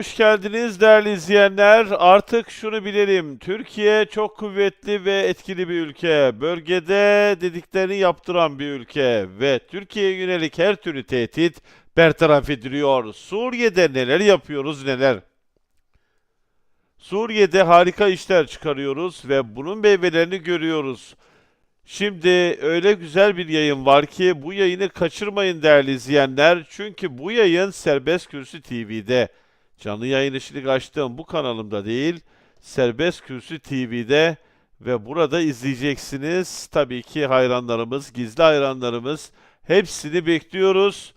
Hoş geldiniz değerli izleyenler. Artık şunu bilelim. Türkiye çok kuvvetli ve etkili bir ülke. Bölgede dediklerini yaptıran bir ülke. Ve Türkiye'ye yönelik her türlü tehdit bertaraf ediliyor. Suriye'de neler yapıyoruz neler? Suriye'de harika işler çıkarıyoruz ve bunun meyvelerini görüyoruz. Şimdi öyle güzel bir yayın var ki bu yayını kaçırmayın değerli izleyenler. Çünkü bu yayın Serbest Kürsü TV'de. Canlı yayını şimdi açtığım bu kanalımda değil, Serbest Kürsü TV'de ve burada izleyeceksiniz. Tabii ki hayranlarımız, gizli hayranlarımız hepsini bekliyoruz.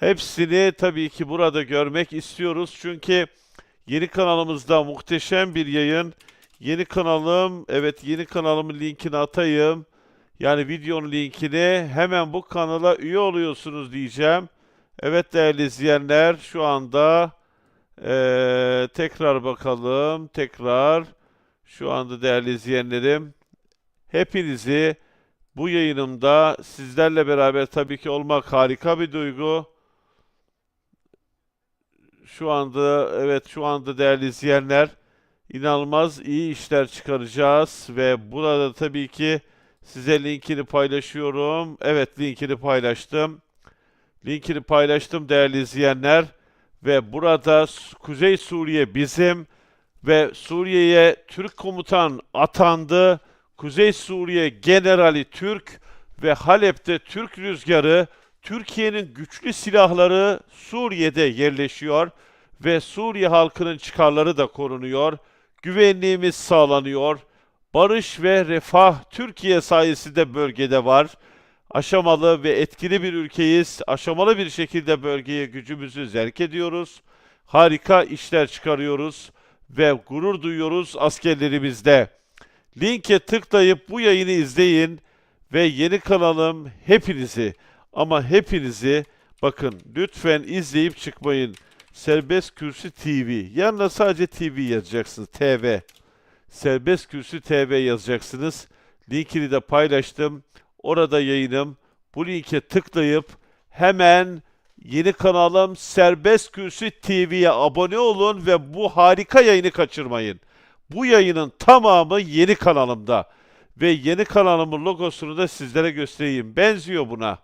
Hepsini tabii ki burada görmek istiyoruz. Çünkü yeni kanalımızda muhteşem bir yayın. Yeni kanalım, evet yeni kanalımın linkini atayım. Yani videonun linkini hemen bu kanala üye oluyorsunuz diyeceğim. Evet değerli izleyenler şu anda eee, tekrar bakalım. Tekrar şu anda değerli izleyenlerim hepinizi bu yayınımda sizlerle beraber tabii ki olmak harika bir duygu. Şu anda evet şu anda değerli izleyenler inanılmaz iyi işler çıkaracağız ve burada tabii ki Size linkini paylaşıyorum. Evet linkini paylaştım. Linkini paylaştım değerli izleyenler. Ve burada Kuzey Suriye bizim ve Suriye'ye Türk komutan atandı. Kuzey Suriye Generali Türk ve Halep'te Türk rüzgarı Türkiye'nin güçlü silahları Suriye'de yerleşiyor ve Suriye halkının çıkarları da korunuyor. Güvenliğimiz sağlanıyor. Barış ve refah Türkiye sayesinde bölgede var. Aşamalı ve etkili bir ülkeyiz. Aşamalı bir şekilde bölgeye gücümüzü zerk ediyoruz. Harika işler çıkarıyoruz ve gurur duyuyoruz askerlerimizde. Linke tıklayıp bu yayını izleyin ve yeni kanalım hepinizi ama hepinizi bakın lütfen izleyip çıkmayın. Serbest Kürsü TV. Yanına sadece TV yazacaksınız. TV. Serbest Kürsü TV yazacaksınız. Linkini de paylaştım. Orada yayınım. Bu linke tıklayıp hemen yeni kanalım Serbest Kürsü TV'ye abone olun ve bu harika yayını kaçırmayın. Bu yayının tamamı yeni kanalımda. Ve yeni kanalımın logosunu da sizlere göstereyim. Benziyor buna.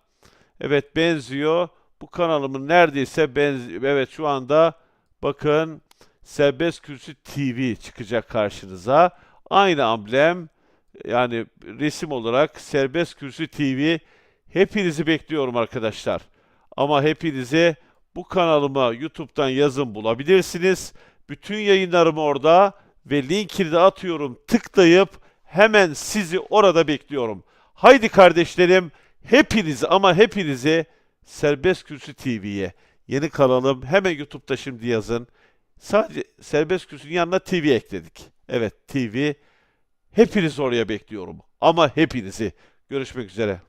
Evet benziyor. Bu kanalımın neredeyse benziyor. Evet şu anda bakın Serbest Kürsü TV çıkacak karşınıza. Aynı amblem yani resim olarak Serbest Kürsü TV hepinizi bekliyorum arkadaşlar. Ama hepinizi bu kanalıma YouTube'dan yazın bulabilirsiniz. Bütün yayınlarım orada ve linkini de atıyorum. Tıklayıp hemen sizi orada bekliyorum. Haydi kardeşlerim hepinizi ama hepinizi Serbest Kürsü TV'ye yeni kanalım hemen YouTube'da şimdi yazın. Sadece serbest kürsünün yanına TV ekledik. Evet TV. Hepinizi oraya bekliyorum. Ama hepinizi. Görüşmek üzere.